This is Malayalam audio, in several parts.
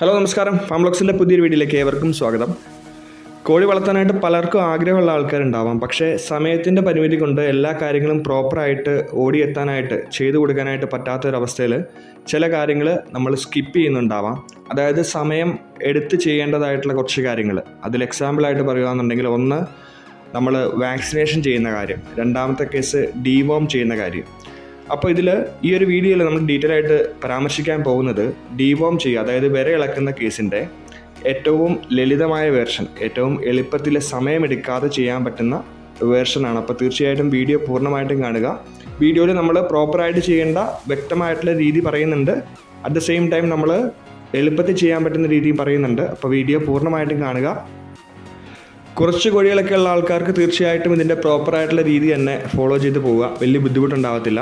ഹലോ നമസ്കാരം. ഫാംലോക്സിന്റെ പുതിയൊരു വീഡിയോയിലേക്ക് ഏവർക്കും സ്വാഗതം. കോഴി വളർത്താനായിട്ട് പലർക്കും ആഗ്രഹമുള്ള ആൾക്കാരുണ്ടാവാം. പക്ഷേ സമയത്തിന്റെ പരിമിതി കൊണ്ട് എല്ലാ കാര്യങ്ങളും പ്രോപ്പറായിട്ട് ഓടിയെത്താനായിട്ട് ചെയ്തു കൊടുക്കാനായിട്ട് പറ്റാത്തൊരവസ്ഥയിൽ ചില കാര്യങ്ങൾ നമ്മൾ സ്കിപ്പ് ചെയ്യുന്നുണ്ടാവാം. അതായത് സമയം എടുത്ത് ചെയ്യേണ്ടതായിട്ടുള്ള കുറച്ച് കാര്യങ്ങൾ അതിൽ എക്സാമ്പിളായിട്ട് പറയുകയാണെന്നുണ്ടെങ്കിൽ ഒന്ന് നമ്മൾ വാക്സിനേഷൻ ചെയ്യുന്ന കാര്യം. രണ്ടാമത്തെ കേസ് ഡീവോം ചെയ്യുന്ന കാര്യം. അപ്പോൾ ഇതിൽ ഈ ഒരു വീഡിയോയിൽ നമ്മൾ ഡീറ്റെയിൽ ആയിട്ട് പരാമർശിക്കാൻ പോകുന്നത് ഡീവോം ചെയ്യുക അതായത് വിര ഇളക്കുന്ന കേസിന്റെ ഏറ്റവും ലളിതമായ വേർഷൻ ഏറ്റവും എളുപ്പത്തിൽ സമയമെടുക്കാതെ ചെയ്യാൻ പറ്റുന്ന വേർഷനാണ് അപ്പോൾ തീർച്ചയായിട്ടും വീഡിയോ പൂർണമായിട്ടും കാണുക. വീഡിയോയിൽ നമ്മൾ പ്രോപ്പറായിട്ട് ചെയ്യേണ്ട വ്യക്തമായിട്ടുള്ള രീതി പറയുന്നുണ്ട്. അറ്റ് ദ സെയിം ടൈം നമ്മൾ എളുപ്പത്തിൽ ചെയ്യാൻ പറ്റുന്ന രീതിയും പറയുന്നുണ്ട്. അപ്പോൾ വീഡിയോ പൂർണമായിട്ടും കാണുക. കുറച്ച് കോഴികളൊക്കെ ഉള്ള ആൾക്കാർക്ക് തീർച്ചയായിട്ടും ഇതിന്റെ പ്രോപ്പറായിട്ടുള്ള രീതി തന്നെ ഫോളോ ചെയ്ത് പോവുക. വലിയ ബുദ്ധിമുട്ടുണ്ടാകത്തില്ല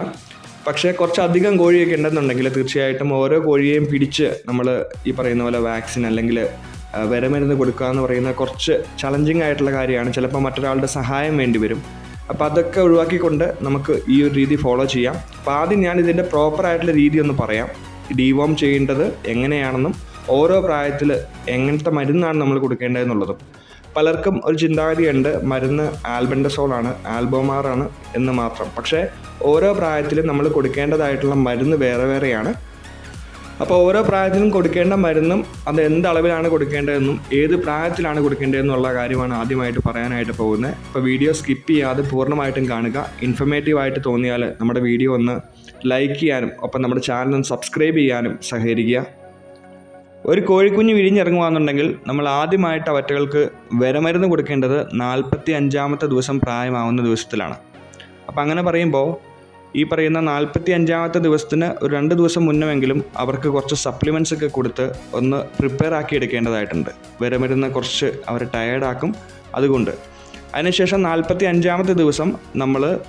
പക്ഷേ കുറച്ചധികം കോഴിയൊക്കെ ഉണ്ടെന്നുണ്ടെങ്കിൽ തീർച്ചയായിട്ടും ഓരോ കോഴിയെയും പിടിച്ച് നമ്മൾ ഈ പറയുന്ന പോലെ വാക്സിൻ അല്ലെങ്കിൽ വരമരുന്ന് കൊടുക്കുക എന്ന് പറയുന്ന കുറച്ച് ചലഞ്ചിങ് ആയിട്ടുള്ള കാര്യമാണ്. ചിലപ്പോൾ മറ്റൊരാളുടെ സഹായം വേണ്ടി വരും. അപ്പോൾ അതൊക്കെ ഒഴിവാക്കിക്കൊണ്ട് നമുക്ക് ഈ ഒരു രീതി ഫോളോ ചെയ്യാം. അപ്പോൾ ആദ്യം ഞാൻ ഇതിന്റെ പ്രോപ്പറായിട്ടുള്ള രീതി ഒന്ന് പറയാം. ഡീവോം ചെയ്യേണ്ടത് എങ്ങനെയാണെന്നും ഓരോ പ്രായത്തിൽ എങ്ങനത്തെ മരുന്നാണ് നമ്മൾ കൊടുക്കേണ്ടതെന്നുള്ളതും പലർക്കും ഒരു ചിന്താഗതിയുണ്ട്. മരുന്ന് ആൽബൻഡസോളാണ് ആൽബോമാറാണ് എന്ന് മാത്രം. പക്ഷേ ഓരോ പ്രായത്തിലും നമ്മൾ കൊടുക്കേണ്ടതായിട്ടുള്ള മരുന്ന് വേറെ വേറെയാണ്. അപ്പോൾ ഓരോ പ്രായത്തിലും കൊടുക്കേണ്ട മരുന്നും അത് എന്ത് അളവിലാണ് കൊടുക്കേണ്ടതെന്നും ഏത് പ്രായത്തിലാണ് കൊടുക്കേണ്ടതെന്നുള്ള കാര്യമാണ് ആദ്യമായിട്ട് പറയാനായിട്ട് പോകുന്നത്. അപ്പോൾ വീഡിയോ സ്കിപ്പ് ചെയ്യാതെ പൂർണമായിട്ടും കാണുക. ഇൻഫർമേറ്റീവ് ആയിട്ട് തോന്നിയാൽ നമ്മുടെ വീഡിയോ ഒന്ന് ലൈക്ക് ചെയ്യാനും ഒപ്പം നമ്മുടെ ചാനൽ സബ്സ്ക്രൈബ് ചെയ്യാനും സഹകരിക്കുക. ഒരു കോഴിക്കുഞ്ഞ് വിരിഞ്ഞിറങ്ങുകയാണെന്നുണ്ടെങ്കിൽ നമ്മൾ ആദ്യമായിട്ട് അവറ്റകൾക്ക് വിരമരുന്ന് കൊടുക്കേണ്ടത് നാൽപ്പത്തി അഞ്ചാമത്തെ ദിവസം പ്രായമാവുന്ന ദിവസത്തിലാണ്. അപ്പം അങ്ങനെ പറയുമ്പോൾ ഈ പറയുന്ന നാൽപ്പത്തി അഞ്ചാമത്തെ ദിവസത്തിന് ഒരു രണ്ട് ദിവസം മുന്നെങ്കിലും അവർക്ക് കുറച്ച് സപ്ലിമെന്റ്സ് ഒക്കെ കൊടുത്ത് ഒന്ന് പ്രിപ്പയർ ആക്കി എടുക്കേണ്ടതായിട്ടുണ്ട്. വിരമരുന്ന് കുറച്ച് അവരെ ടയേർഡാക്കും അതുകൊണ്ട്. അതിനുശേഷം നാൽപ്പത്തി അഞ്ചാമത്തെ ദിവസം നമ്മൾ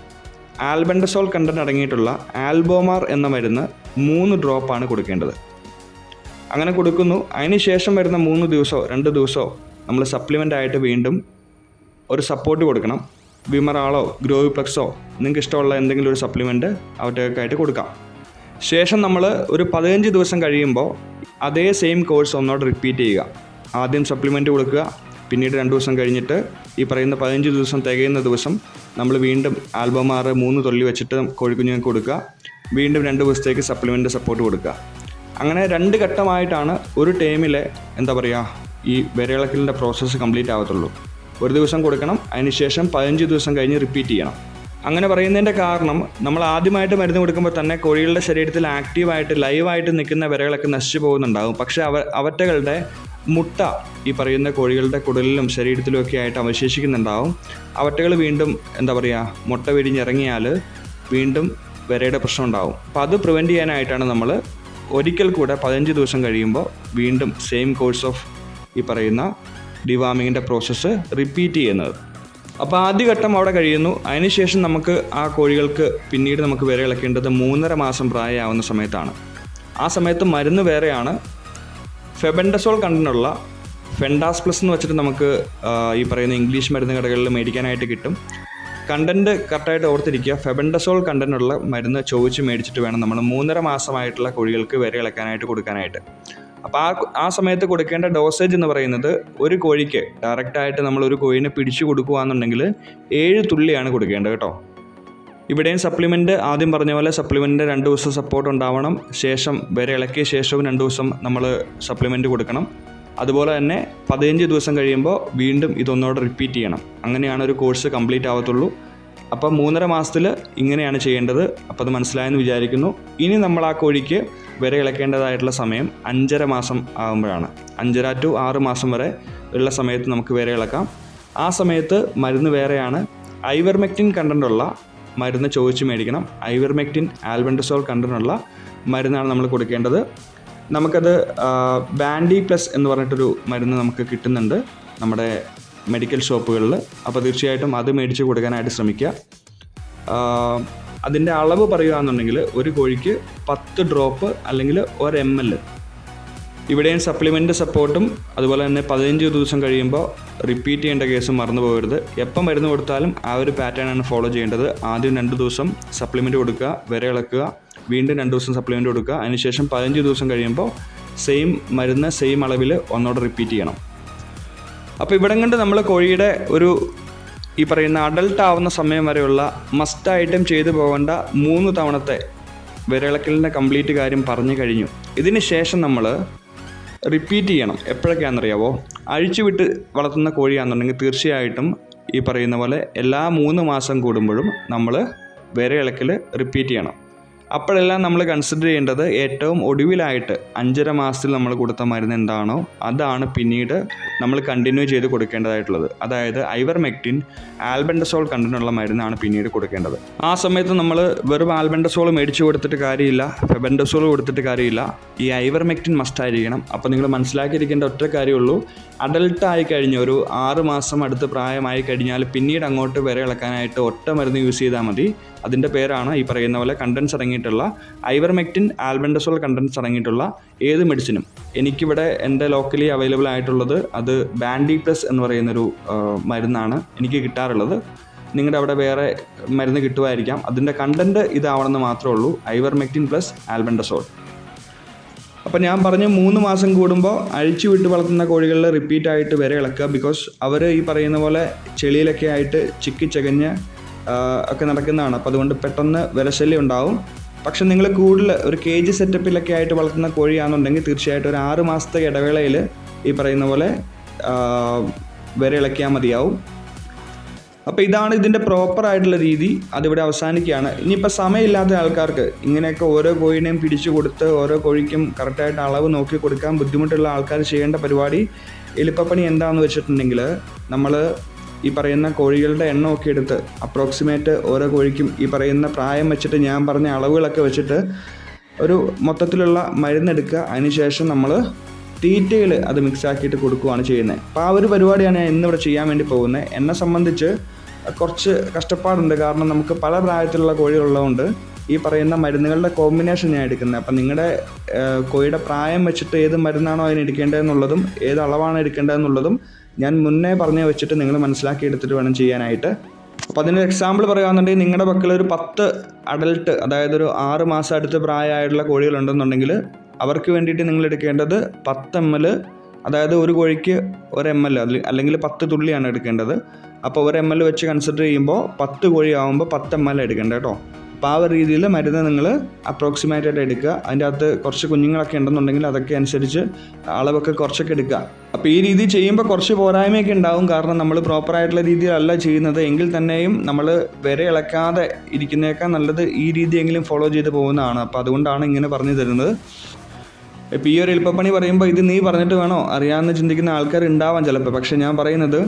ആൽബൻഡസോൾ കണ്ടന്റ് അടങ്ങിയിട്ടുള്ള ആൽബോമാർ എന്ന മരുന്ന് മൂന്ന് ഡ്രോപ്പാണ് കൊടുക്കേണ്ടത്. അങ്ങനെ കൊടുക്കുന്നു. അതിന് ശേഷം വരുന്ന മൂന്ന് ദിവസമോ രണ്ട് ദിവസമോ നമ്മൾ സപ്ലിമെന്റ് ആയിട്ട് വീണ്ടും ഒരു സപ്പോർട്ട് കൊടുക്കണം. വിമറാളോ ഗ്രോവിപ്ലക്സോ നിങ്ങൾക്ക് ഇഷ്ടമുള്ള എന്തെങ്കിലും ഒരു സപ്ലിമെന്റ് അവറ്റൊക്കെയായിട്ട് കൊടുക്കാം. ശേഷം നമ്മൾ ഒരു പതിനഞ്ച് ദിവസം കഴിയുമ്പോൾ അതേ സെയിം കോഴ്സ് ഒന്നോട് റിപ്പീറ്റ് ചെയ്യുക. ആദ്യം സപ്ലിമെന്റ് കൊടുക്കുക. പിന്നീട് രണ്ട് ദിവസം കഴിഞ്ഞിട്ട് ഈ പറയുന്ന പതിനഞ്ച് ദിവസം തികയുന്ന ദിവസം നമ്മൾ വീണ്ടും ആൽബമാറ് മൂന്ന് തൊല്ലി വെച്ചിട്ട് കോഴിക്കുഞ്ഞുങ്ങൾക്ക് കൊടുക്കുക. വീണ്ടും രണ്ട് ദിവസത്തേക്ക് സപ്ലിമെന്റ് സപ്പോർട്ട് കൊടുക്കുക. അങ്ങനെ രണ്ട് ഘട്ടമായിട്ടാണ് ഒരു ടൈമിലെ എന്താ പറയുക ഈ വിരയിളക്കലിന്റെ പ്രോസസ്സ് കംപ്ലീറ്റ് ആകത്തുള്ളൂ ഒരു ദിവസം കൊടുക്കണം അതിനുശേഷം പതിനഞ്ച് ദിവസം കഴിഞ്ഞ് റിപ്പീറ്റ് ചെയ്യണം. അങ്ങനെ പറയുന്നതിന്റെ കാരണം നമ്മൾ ആദ്യമായിട്ട് മരുന്ന് കൊടുക്കുമ്പോൾ തന്നെ കോഴികളുടെ ശരീരത്തിൽ ആക്റ്റീവായിട്ട് ലൈവായിട്ട് നിൽക്കുന്ന വിരകളൊക്കെ നശിച്ചു പോകുന്നുണ്ടാകും പക്ഷേ അവ അവറ്റകളുടെ മുട്ട ഈ പറയുന്ന കോഴികളുടെ കുടലിലും ശരീരത്തിലും ഒക്കെ ആയിട്ട് അവശേഷിക്കുന്നുണ്ടാവും. അവറ്റകൾ വീണ്ടും എന്താ പറയുക മുട്ട വിരിഞ്ഞിറങ്ങിയാൽ വീണ്ടും വിരയുടെ പ്രശ്നം ഉണ്ടാവും. അപ്പോൾ അത് പ്രിവെന്റ് ചെയ്യാനായിട്ടാണ് നമ്മൾ ഒരിക്കൽ കൂടെ പതിനഞ്ച് ദിവസം കഴിയുമ്പോൾ വീണ്ടും സെയിം കോഴ്സ് ഓഫ് ഈ പറയുന്ന ഡിവാമിങ്ങിന്റെ പ്രോസസ്സ് റിപ്പീറ്റ് ചെയ്യുന്നത്. അപ്പോൾ ആദ്യഘട്ടം അവിടെ കഴിയുന്നു. അതിനുശേഷം നമുക്ക് ആ കോഴികൾക്ക് പിന്നീട് നമുക്ക് വേറെ ഇളക്കേണ്ടത് മൂന്നര മാസം പ്രായമാവുന്ന സമയത്താണ്. ആ സമയത്ത് മരുന്ന് വേറെയാണ്. ഫെബൻഡസോൾ കണ്ടനുള്ള ഫെൻഡാസ് പ്ലസ് എന്ന് വെച്ചിട്ട് നമുക്ക് ഈ പറയുന്ന ഇംഗ്ലീഷ് മരുന്ന് കടകളിൽ മേടിക്കാനായിട്ട് കിട്ടും. കണ്ടന്റ് കറക്റ്റായിട്ട് ഓർത്തിരിക്കുക. ഫെബൻഡസോൾ കണ്ടന്റുള്ള മരുന്ന് ചോദിച്ച് മേടിച്ചിട്ട് വേണം നമ്മൾ മൂന്നര മാസമായിട്ടുള്ള കോഴികൾക്ക് വിര ഇളക്കാനായിട്ട് കൊടുക്കാനായിട്ട്. അപ്പോൾ ആ ആ സമയത്ത് കൊടുക്കേണ്ട ഡോസേജ് എന്ന് പറയുന്നത് ഒരു കോഴിക്ക് ഡയറക്റ്റായിട്ട് നമ്മൾ ഒരു കോഴിനെ പിടിച്ചു കൊടുക്കുകയാണെന്നുണ്ടെങ്കിൽ ഏഴ് തുള്ളിയാണ് കൊടുക്കേണ്ടത് കേട്ടോ. ഇവിടെയും സപ്ലിമെന്റ് ആദ്യം പറഞ്ഞ പോലെ സപ്ലിമെന്റ് രണ്ട് ദിവസം സപ്പോർട്ട് ഉണ്ടാവണം. ശേഷം വരെ ഇളക്കിയ ശേഷവും രണ്ട് ദിവസം നമ്മൾ സപ്ലിമെന്റ് കൊടുക്കണം. അതുപോലെ തന്നെ പതിനഞ്ച് ദിവസം കഴിയുമ്പോൾ വീണ്ടും ഇതൊന്നുകൂടെ റിപ്പീറ്റ് ചെയ്യണം. അങ്ങനെയാണ് ഒരു കോഴ്സ് കംപ്ലീറ്റ് ആവത്തുള്ളൂ. അപ്പം മൂന്നര മാസത്തിൽ ഇങ്ങനെയാണ് ചെയ്യേണ്ടത്. അപ്പോൾ അത് മനസ്സിലായെന്ന് വിചാരിക്കുന്നു. ഇനി നമ്മൾ ആ കോഴിക്ക് വരെ ഇളക്കേണ്ടതായിട്ടുള്ള സമയം അഞ്ചര മാസം ആകുമ്പോഴാണ് അഞ്ചര ടു ആറ് മാസം വരെ ഉള്ള സമയത്ത് നമുക്ക് വരെ ഇളക്കാം. ആ സമയത്ത് മരുന്ന് വേറെയാണ്. ഐവർമെക്റ്റിൻ കണ്ടന്റുള്ള മരുന്ന് ചോദിച്ച് മേടിക്കണം. ഐവർമെക്റ്റിൻ ആൽബൻഡസോൾ കണ്ടന്റുള്ള മരുന്നാണ് നമ്മൾ കൊടുക്കേണ്ടത്. നമുക്കത് ബാൻഡി പ്ലസ് എന്ന് പറഞ്ഞിട്ടൊരു മരുന്ന് നമുക്ക് കിട്ടുന്നുണ്ട് നമ്മുടെ മെഡിക്കൽ ഷോപ്പുകളിൽ അപ്പോൾ തീർച്ചയായിട്ടും അത് മേടിച്ച് കൊടുക്കാനായിട്ട് ശ്രമിക്കുക. അതിന്റെ അളവ് പറയുകയാണെന്നുണ്ടെങ്കിൽ ഒരു കോഴിക്ക് പത്ത് ഡ്രോപ്പ് അല്ലെങ്കിൽ ഒരു എം എൽ ഇവിടെയും സപ്ലിമെന്റ് സപ്പോർട്ടും അതുപോലെ തന്നെ പതിനഞ്ച് ദിവസം കഴിയുമ്പോൾ റിപ്പീറ്റ് ചെയ്യേണ്ട കേസ് മറന്നു പോകരുത്. എപ്പം മരുന്ന് കൊടുത്താലും ആ ഒരു പാറ്റേൺ ആണ് ഫോളോ ചെയ്യേണ്ടത്. ആദ്യം രണ്ട് ദിവസം സപ്ലിമെന്റ് കൊടുക്കുക വിര ഇളക്കുക വീണ്ടും രണ്ട് ദിവസം സപ്ലിമെന്റ് കൊടുക്കുക. അതിനുശേഷം പതിനഞ്ച് ദിവസം കഴിയുമ്പോൾ സെയിം മരുന്ന് സെയിം അളവിൽ ഒന്നോടെ റിപ്പീറ്റ് ചെയ്യണം. അപ്പോൾ ഇവിടം കണ്ട് നമ്മൾ കോഴിയുടെ ഒരു ഈ പറയുന്ന അഡൽട്ട് ആവുന്ന സമയം വരെയുള്ള മസ്റ്റായിട്ടും ചെയ്തു പോകേണ്ട മൂന്ന് തവണത്തെ വിരളക്കലിന്റെ കംപ്ലീറ്റ് കാര്യം പറഞ്ഞു കഴിഞ്ഞു. ഇതിന് ശേഷം നമ്മൾ റിപ്പീറ്റ് ചെയ്യണം. എപ്പോഴൊക്കെയാണെന്നറിയാവോ? അഴിച്ചു വിട്ട് വളർത്തുന്ന കോഴിയാണെന്നുണ്ടെങ്കിൽ തീർച്ചയായിട്ടും ഈ പറയുന്ന പോലെ എല്ലാ മൂന്ന് മാസം കൂടുമ്പോഴും നമ്മൾ വിരയിളക്കൽ റിപ്പീറ്റ് ചെയ്യണം. അപ്പോഴെല്ലാം നമ്മൾ കൺസിഡർ ചെയ്യേണ്ടത് ഏറ്റവും ഒടുവിലായിട്ട് അഞ്ചര മാസത്തിൽ നമ്മൾ കൊടുത്ത മരുന്ന് എന്താണോ അതാണ് പിന്നീട് നമ്മൾ കണ്ടിന്യൂ ചെയ്ത് കൊടുക്കേണ്ടതായിട്ടുള്ളത്. അതായത് ഐവർമെക്റ്റിൻ ആൽബൻഡസോൾ കണ്ടന്റുള്ള മരുന്നാണ് പിന്നീട് കൊടുക്കേണ്ടത്. ആ സമയത്ത് നമ്മൾ വെറും ആൽബൻഡസോൾ മേടിച്ചു കൊടുത്തിട്ട് കാര്യമില്ല ഫെബൻഡസോൾ കൊടുത്തിട്ട് കാര്യമില്ല. ഈ ഐവർമെക്റ്റിൻ മസ്റ്റ് മസ്റ്റായിരിക്കണം അപ്പോൾ നിങ്ങൾ മനസ്സിലാക്കിയിരിക്കേണ്ട ഒറ്റ കാര്യമുള്ളൂ അഡൽട്ട് ആയി കഴിഞ്ഞ ഒരു ആറ് മാസം അടുത്ത് പ്രായമായി കഴിഞ്ഞാൽ പിന്നീട് അങ്ങോട്ട് വരെ ഇളക്കാനായിട്ട് ഒറ്റ മരുന്ന് യൂസ് ചെയ്താൽ മതി. അതിന്റെ പേരാണ് ഈ പറയുന്ന പോലെ കണ്ടൻസ് അടങ്ങിയിട്ടുള്ള ഐവർമെക്റ്റിൻ ആൽബൻഡസോൾ കണ്ടൻസ് അടങ്ങിയിട്ടുള്ള ഏത് മെഡിസിനും എനിക്കിവിടെ എന്റെ ലോക്കലി അവൈലബിൾ ആയിട്ടുള്ളത് അത് ബാൻഡി പ്ലസ് എന്ന് പറയുന്നൊരു മരുന്നാണ് എനിക്ക് കിട്ടാറുള്ളത്. നിങ്ങളുടെ അവിടെ വേറെ മരുന്ന് കിട്ടുമായിരിക്കാം അതിന്റെ കണ്ടന്റ് ഇതാവണമെന്ന് മാത്രമേ ഉള്ളൂ. Ivermectin plus albendazole. അപ്പോൾ ഞാൻ പറഞ്ഞു മൂന്ന് മാസം കൂടുമ്പോൾ അഴിച്ചു വിട്ട് വളർത്തുന്ന കോഴികളിൽ റിപ്പീറ്റ് ആയിട്ട് വരെ ഇളക്കുക. ബിക്കോസ് അവർ ഈ പറയുന്ന പോലെ ചെളിയിലൊക്കെ ആയിട്ട് ചിക്കി ചകഞ്ഞ് ഒക്കെ നടക്കുന്നതാണ്. അപ്പോൾ അതുകൊണ്ട് പെട്ടെന്ന് വിലശല്യം ഉണ്ടാവും. പക്ഷെ നിങ്ങൾ കൂടുതൽ ഒരു കെ ജി സെറ്റപ്പിലൊക്കെ ആയിട്ട് വളർത്തുന്ന കോഴിയാണെന്നുണ്ടെങ്കിൽ തീർച്ചയായിട്ടും ഒരു ആറ് മാസത്തെ ഇടവേളയിൽ ഈ പറയുന്ന പോലെ ആ, വരെ ഇളക്കിയാൽ മതിയാവും. അപ്പോൾ ഇതാണ് ഇതിന്റെ പ്രോപ്പർ ആയിട്ടുള്ള രീതി. അതിവിടെ അവസാനിക്കുകയാണ്. ഇനിയിപ്പോൾ സമയമില്ലാത്ത ആൾക്കാർക്ക് ഇങ്ങനെയൊക്കെ ഓരോ കോഴിനെയും പിടിച്ചു കൊടുത്ത് ഓരോ കോഴിക്കും കറക്റ്റായിട്ട് അളവ് നോക്കി കൊടുക്കാൻ ബുദ്ധിമുട്ടുള്ള ആൾക്കാർ ചെയ്യേണ്ട പരിപാടി എളുപ്പപ്പണി എന്താണെന്ന് വെച്ചിട്ടുണ്ടെങ്കിൽ നമ്മൾ ഈ പറയുന്ന കോഴികളുടെ എണ്ണമൊക്കെ എടുത്ത് അപ്രോക്സിമേറ്റ് ഓരോ കോഴിക്കും ഈ പറയുന്ന പ്രായം വെച്ചിട്ട് ഞാൻ പറഞ്ഞ അളവുകളൊക്കെ വെച്ചിട്ട് ഒരു മൊത്തത്തിലുള്ള മരുന്നെടുക്കുക. അതിനുശേഷം നമ്മൾ തീറ്റയിൽ അത് മിക്സ് ആക്കിയിട്ട് കൊടുക്കുകയാണ് ചെയ്യുന്നത്. അപ്പോൾ ആ ഒരു പരിപാടിയാണ് ഞാൻ ഇന്നിവിടെ ചെയ്യാൻ വേണ്ടി പോകുന്നത്. എന്നെ സംബന്ധിച്ച് കുറച്ച് കഷ്ടപ്പാടുണ്ട്. കാരണം നമുക്ക് പല പ്രായത്തിലുള്ള കോഴികളുള്ളതുകൊണ്ട് ഈ പറയുന്ന മരുന്നുകളുടെ കോമ്പിനേഷൻ ഞാൻ എടുക്കുന്നത്. അപ്പം നിങ്ങളുടെ കോഴിയുടെ പ്രായം വെച്ചിട്ട് ഏത് മരുന്നാണോ അതിന് എടുക്കേണ്ടതെന്നുള്ളതും ഏത് അളവാണ് എടുക്കേണ്ടതെന്നുള്ളതും ഞാൻ മുന്നേ പറഞ്ഞു വെച്ചിട്ട് നിങ്ങൾ മനസ്സിലാക്കി എടുത്തിട്ട് വേണം ചെയ്യാനായിട്ട്. അപ്പോൾ അതിന്റെ എക്സാമ്പിൾ പറയുകയാണെന്നുണ്ടെങ്കിൽ നിങ്ങളുടെ പക്കൽ ഒരു പത്ത് അഡൽട്ട് അതായത് ഒരു ആറ് മാസം അടുത്ത് പ്രായമായിട്ടുള്ള കോഴികളുണ്ടെന്നുണ്ടെങ്കിൽ അവർക്ക് വേണ്ടിയിട്ട് നിങ്ങൾ എടുക്കേണ്ടത് പത്ത് എം എൽ അതായത് ഒരു കോഴിക്ക് ഒരു എം എൽ അല്ലെങ്കിൽ പത്ത് തുള്ളിയാണ് എടുക്കേണ്ടത്. അപ്പോൾ ഒരു എം എൽ വെച്ച് കൺസിഡർ ചെയ്യുമ്പോൾ പത്ത് കോഴി ആകുമ്പോൾ പത്ത് എം എൽ എടുക്കേണ്ടത് കേട്ടോ. അപ്പോൾ ആ ഒരു രീതിയിൽ മരുന്ന് നിങ്ങൾ അപ്രോക്സിമേറ്റ് ആയിട്ട് എടുക്കുക. അതിന്റെ അകത്ത് കുറച്ച് കുഞ്ഞുങ്ങളൊക്കെ ഉണ്ടെന്നുണ്ടെങ്കിൽ അതൊക്കെ അനുസരിച്ച് അളവൊക്കെ കുറച്ചൊക്കെ എടുക്കുക. അപ്പോൾ ഈ രീതി ചെയ്യുമ്പോൾ കുറച്ച് പോരായ്മയൊക്കെ ഉണ്ടാവും. കാരണം നമ്മൾ പ്രോപ്പറായിട്ടുള്ള രീതിയിലല്ല ചെയ്യുന്നത്. എങ്കിൽ തന്നെയും നമ്മൾ വരെ ഇളക്കാതെ ഇരിക്കുന്നേക്കാൾ നല്ലത് ഈ രീതിയെങ്കിലും ഫോളോ ചെയ്ത് പോകുന്നതാണ്. അപ്പോൾ അതുകൊണ്ടാണ് ഇങ്ങനെ പറഞ്ഞു തരുന്നത്. ഇപ്പോൾ ഈ ഒരു എളുപ്പപ്പണി പറയുമ്പോൾ ഇത് നീ പറഞ്ഞിട്ട് വേണോ? അറിയാമെന്ന് ചിന്തിക്കുന്ന ആൾക്കാർ ഉണ്ടാവാം ചിലപ്പോൾ പക്ഷേ ഞാൻ പറയുന്നത്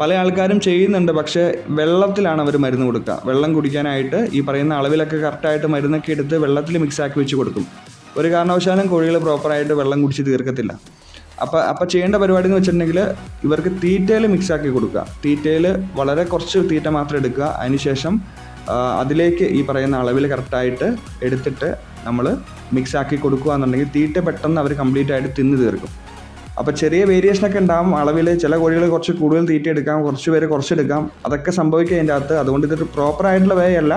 പല ആൾക്കാരും ചെയ്യുന്നുണ്ട് പക്ഷേ വെള്ളത്തിലാണ് അവർ മരുന്ന് കൊടുക്കുക. വെള്ളം കുടിക്കാനായിട്ട് ഈ പറയുന്ന അളവിലൊക്കെ കറക്റ്റായിട്ട് മരുന്നൊക്കെ എടുത്ത് വെള്ളത്തിൽ മിക്സാക്കി വെച്ച് കൊടുക്കും. ഒരു കാരണവശാലും കോഴികൾ പ്രോപ്പറായിട്ട് വെള്ളം കുടിച്ച് തീർക്കത്തില്ല. അപ്പോൾ അപ്പോൾ ചെയ്യേണ്ട പരിപാടി എന്ന് വെച്ചിട്ടുണ്ടെങ്കിൽ ഇവർക്ക് തീറ്റയിൽ മിക്സാക്കി കൊടുക്കുക. തീറ്റയിൽ വളരെ കുറച്ച് തീറ്റ മാത്രം എടുക്കുക. അതിനുശേഷം അതിലേക്ക് ഈ പറയുന്ന അളവിൽ കറക്റ്റായിട്ട് എടുത്തിട്ട് നമ്മൾ മിക്സാക്കി കൊടുക്കുക എന്നുണ്ടെങ്കിൽ തീറ്റ പെട്ടെന്ന് അവർ കംപ്ലീറ്റ് ആയിട്ട് തിന്ന് തീർക്കും. അപ്പോൾ ചെറിയ വേരിയേഷനൊക്കെ ഉണ്ടാവും. അളവിൽ ചില കോഴികൾ കുറച്ച് കൂടുതൽ തീറ്റ എടുക്കാം കുറച്ച് പേര് കുറച്ചെടുക്കാം. അതൊക്കെ സംഭവിക്കുക അതിന്റെ അകത്ത്. അതുകൊണ്ട് ഇതൊരു പ്രോപ്പർ ആയിട്ടുള്ള വേ അല്ല.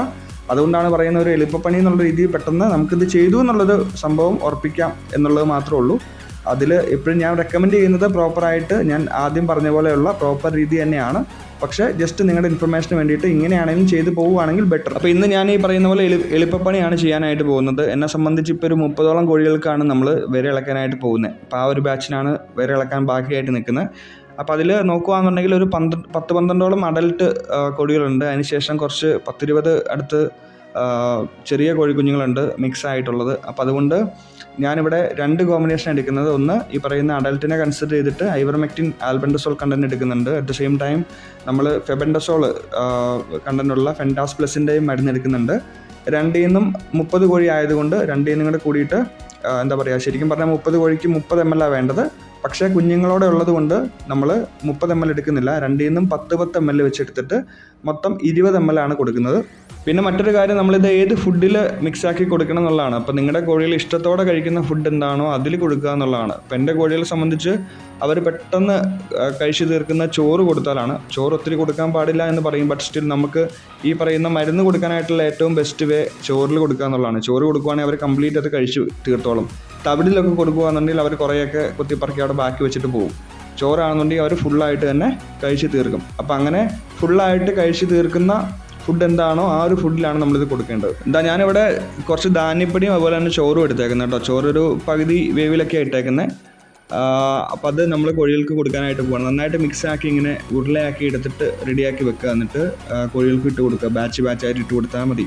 അതുകൊണ്ടാണ് പറയുന്ന ഒരു എളുപ്പപ്പണി എന്നുള്ള രീതിയിൽ പെട്ടെന്ന് നമുക്കിത് ചെയ്തു എന്നുള്ളത് സംഭവം ഉറപ്പിക്കാം എന്നുള്ളത് മാത്രമേ ഉള്ളൂ. അതിൽ എപ്പോഴും ഞാൻ റെക്കമെൻഡ് ചെയ്യുന്നത് പ്രോപ്പറായിട്ട് ഞാൻ ആദ്യം പറഞ്ഞ പോലെയുള്ള പ്രോപ്പർ രീതി തന്നെയാണ്. പക്ഷേ ജസ്റ്റ് നിങ്ങളുടെ ഇൻഫർമേഷന് വേണ്ടിയിട്ട് ഇങ്ങനെയാണെങ്കിലും ചെയ്തു പോവുകയാണെങ്കിൽ ബെറ്റർ അപ്പോൾ ഇന്ന് ഞാൻ ഈ പറയുന്ന പോലെ എളു എളുപ്പപ്പണിയാണ് ചെയ്യാനായിട്ട് പോകുന്നത്. എന്നെ സംബന്ധിച്ച് ഇപ്പോൾ ഒരു മുപ്പതോളം കോഴികൾക്കാണ് നമ്മൾ വിര ഇളക്കാനായിട്ട് പോകുന്നത് അപ്പോൾ ആ ഒരു ബാച്ചിനാണ് വിര ഇളക്കാൻ ബാക്കിയായിട്ട് നിൽക്കുന്നത്. അപ്പോൾ അതിൽ നോക്കുകയാണെന്നുണ്ടെങ്കിൽ ഒരു പന്ത്രണ്ട് പത്ത് പന്ത്രണ്ടോളം അഡൽട്ട് കോഴികളുണ്ട്. അതിനുശേഷം കുറച്ച് പത്തിരുപത് അടുത്ത് ചെറിയ കോഴിക്കുഞ്ഞുങ്ങളുണ്ട് മിക്സ് ആയിട്ടുള്ളത് അപ്പോൾ അതുകൊണ്ട് ഞാനിവിടെ രണ്ട് കോമ്പിനേഷൻ എടുക്കുന്നത്. ഒന്ന് ഈ പറയുന്ന അഡൽട്ടിനെ കൺസിഡർ ചെയ്തിട്ട് ഐവർമെക്റ്റിൻ ആൽബൻഡസോൾ കണ്ടന്റ് എടുക്കുന്നുണ്ട്. അറ്റ് ദ സെയിം ടൈം നമ്മൾ ഫെബൻഡസോൾ കണ്ടന്റുള്ള ഫെൻഡാസ് പ്ലസിന്റെയും മരുന്ന് എടുക്കുന്നുണ്ട്. രണ്ടിൽ നിന്നും മുപ്പത് കോഴി ആയതുകൊണ്ട് രണ്ടിൽ നിന്നും കൂടെ കൂടിയിട്ട് എന്താ പറയുക ശരിക്കും പറഞ്ഞാൽ മുപ്പത് കോഴിക്ക് മുപ്പത് എം എൽ ആ വേണ്ടത്. പക്ഷേ കുഞ്ഞുങ്ങളോടെ ഉള്ളത് കൊണ്ട് നമ്മൾ മുപ്പത് എം എൽ എടുക്കുന്നില്ല. രണ്ടിൽ നിന്നും പത്ത് പത്ത് എം എൽ വെച്ചെടുത്തിട്ട് മൊത്തം ഇരുപത് എം എൽ ആണ് കൊടുക്കുന്നത്. പിന്നെ മറ്റൊരു കാര്യം നമ്മളിത് ഏത് ഫുഡിൽ മിക്സാക്കി കൊടുക്കണം എന്നുള്ളതാണ്. അപ്പോൾ നിങ്ങളുടെ കോഴികൾ ഇഷ്ടത്തോടെ കഴിക്കുന്ന ഫുഡ് എന്താണോ അതിൽ കൊടുക്കുക എന്നുള്ളതാണ്. അപ്പോൾ എന്റെ കോഴികളെ സംബന്ധിച്ച് അവർ പെട്ടെന്ന് കഴിച്ചു തീർക്കുന്ന ചോറ് കൊടുത്താലാണ്. ചോറ് ഒത്തിരി കൊടുക്കാൻ പാടില്ല എന്ന് പറയും. ബട്ട് സ്റ്റിൽ നമുക്ക് ഈ പറയുന്ന മരുന്ന് കൊടുക്കാനായിട്ടുള്ള ഏറ്റവും ബെസ്റ്റ് വേ ചോറിൽ കൊടുക്കുക എന്നുള്ളതാണ്. ചോറ് കൊടുക്കുവാണെങ്കിൽ അവർ കംപ്ലീറ്റ് അത് കഴിച്ചു തീർത്തോളും. തവിടിലൊക്കെ കൊടുക്കുകയാണെന്നുണ്ടെങ്കിൽ അവർ കുറേയൊക്കെ കുത്തിപ്പറക്കി ബാക്കി വെച്ചിട്ട് പോകും ചോറാണെന്നുണ്ടെങ്കിൽ അവർ ഫുള്ളായിട്ട് തന്നെ കഴിച്ച് തീർക്കും. അപ്പോൾ അങ്ങനെ ഫുള്ളായിട്ട് കഴിച്ച് തീർക്കുന്ന ഫുഡ് എന്താണോ ആ ഒരു ഫുഡിലാണ് നമ്മളിത് കൊടുക്കേണ്ടത്. എന്താ ഞാനിവിടെ കുറച്ച് ധാന്യപ്പൊടിയും അതുപോലെ തന്നെ ചോറും എടുത്തേക്കുന്നത് കേട്ടോ. ചോറൊരു പകുതി വേവിലൊക്കെ ഇട്ടേക്കുന്നത് അപ്പോൾ അത് നമ്മൾ കോഴികൾക്ക് കൊടുക്കാനായിട്ട് പോകണം നന്നായിട്ട് മിക്സ് ആക്കി ഇങ്ങനെ ഉരുളയാക്കി എടുത്തിട്ട് റെഡിയാക്കി വെക്കുക എന്നിട്ട് കോഴികൾക്ക് ഇട്ട് കൊടുക്കുക. ബാച്ച് ബാച്ചായിട്ട് ഇട്ട് കൊടുത്താൽ മതി.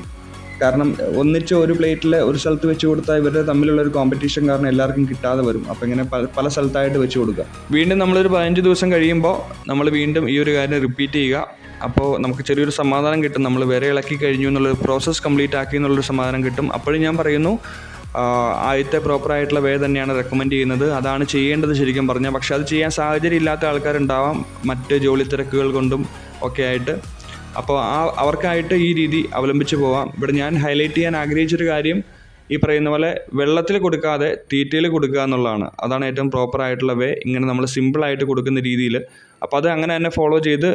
കാരണം ഒന്നിച്ച് ഒരു പ്ലേറ്റിൽ ഒരു സ്ഥലത്ത് വെച്ച് കൊടുത്താൽ ഇവരുടെ തമ്മിലുള്ള ഒരു കോമ്പറ്റീഷൻ കാരണം എല്ലാവർക്കും കിട്ടാതെ വരും. അപ്പോൾ ഇങ്ങനെ പല സ്ഥലത്തായിട്ട് വെച്ച് കൊടുക്കുക. വീണ്ടും നമ്മളൊരു പതിനഞ്ച് ദിവസം കഴിയുമ്പോൾ നമ്മൾ വീണ്ടും ഈ ഒരു കാര്യം റിപ്പീറ്റ് ചെയ്യുക. അപ്പോൾ നമുക്ക് ചെറിയൊരു സമാധാനം കിട്ടും. നമ്മൾ വരെ ഇളക്കി കഴിഞ്ഞു എന്നുള്ളൊരു പ്രോസസ്സ് കംപ്ലീറ്റ് ആക്കി എന്നുള്ളൊരു സമാധാനം കിട്ടും. അപ്പോഴും ഞാൻ പറയുന്നു ആദ്യത്തെ പ്രോപ്പറായിട്ടുള്ള വേ തന്നെയാണ് റെക്കമെൻഡ് ചെയ്യുന്നത്. അതാണ് ചെയ്യേണ്ടത് ശരിക്കും പറഞ്ഞാൽ പക്ഷേ അത് ചെയ്യാൻ സാഹചര്യം ഇല്ലാത്ത ആൾക്കാരുണ്ടാവാം. മറ്റ് ജോലി തിരക്കുകൾ കൊണ്ടും ഒക്കെ ആയിട്ട്. അപ്പോൾ ആ അവർക്കായിട്ട് ഈ രീതി അവലംബിച്ച് പോവാം. ഇവിടെ ഞാൻ ഹൈലൈറ്റ് ചെയ്യാൻ ആഗ്രഹിച്ചൊരു കാര്യം ഈ പറയുന്ന പോലെ വെള്ളത്തിൽ കൊടുക്കാതെ തീറ്റയിൽ കൊടുക്കുക എന്നുള്ളതാണ്. അതാണ് ഏറ്റവും പ്രോപ്പർ ആയിട്ടുള്ള വേ ഇങ്ങനെ നമ്മൾ സിമ്പിളായിട്ട് കൊടുക്കുന്ന രീതിയിൽ. അപ്പോൾ അത് അങ്ങനെ തന്നെ ഫോളോ ചെയ്ത്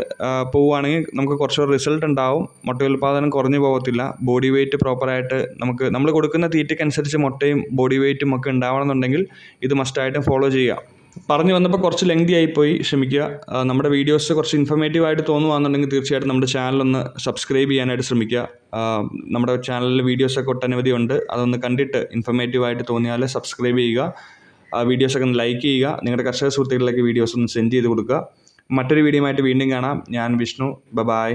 പോവുകയാണെങ്കിൽ നമുക്ക് കുറച്ചുകൂടെ റിസൾട്ട് ഉണ്ടാവും. മുട്ട ഉൽപ്പാദനം കുറഞ്ഞു പോകത്തില്ല. ബോഡി വെയിറ്റ് പ്രോപ്പറായിട്ട് നമുക്ക് നമ്മൾ കൊടുക്കുന്ന തീറ്റയ്ക്കനുസരിച്ച് മുട്ടയും ബോഡി വെയിറ്റും ഒക്കെ ഉണ്ടാവണമെന്നുണ്ടെങ്കിൽ ഇത് മസ്റ്റായിട്ടും ഫോളോ ചെയ്യുക. പറഞ്ഞു വന്നപ്പോൾ കുറച്ച് ലെങ്തി ആയിപ്പോയി ക്ഷമിക്കുക നമ്മുടെ വീഡിയോസ് കുറച്ച് ഇൻഫർമേറ്റീവ് ആയിട്ട് തോന്നുവാണെന്നുണ്ടെങ്കിൽ തീർച്ചയായിട്ടും നമ്മുടെ ചാനലൊന്ന് സബ്സ്ക്രൈബ് ചെയ്യാനായിട്ട് ശ്രമിക്കുക. നമ്മുടെ ചാനലിൽ വീഡിയോസൊക്കെ ഒട്ടനവധി ഉണ്ട്. അതൊന്ന് കണ്ടിട്ട് ഇൻഫർമേറ്റീവ് ആയിട്ട് തോന്നിയാൽ സബ്സ്ക്രൈബ് ചെയ്യുക. വീഡിയോസൊക്കെ ഒന്ന് ലൈക്ക് ചെയ്യുക. നിങ്ങളുടെ കർഷക സുഹൃത്തുക്കളിലേക്ക് വീഡിയോസ് ഒന്ന് സെൻഡ് ചെയ്ത് കൊടുക്കുക. മറ്റൊരു വീഡിയോ ആയിട്ട് വീണ്ടും കാണാം. ഞാൻ വിഷ്ണു. ബ ബായ്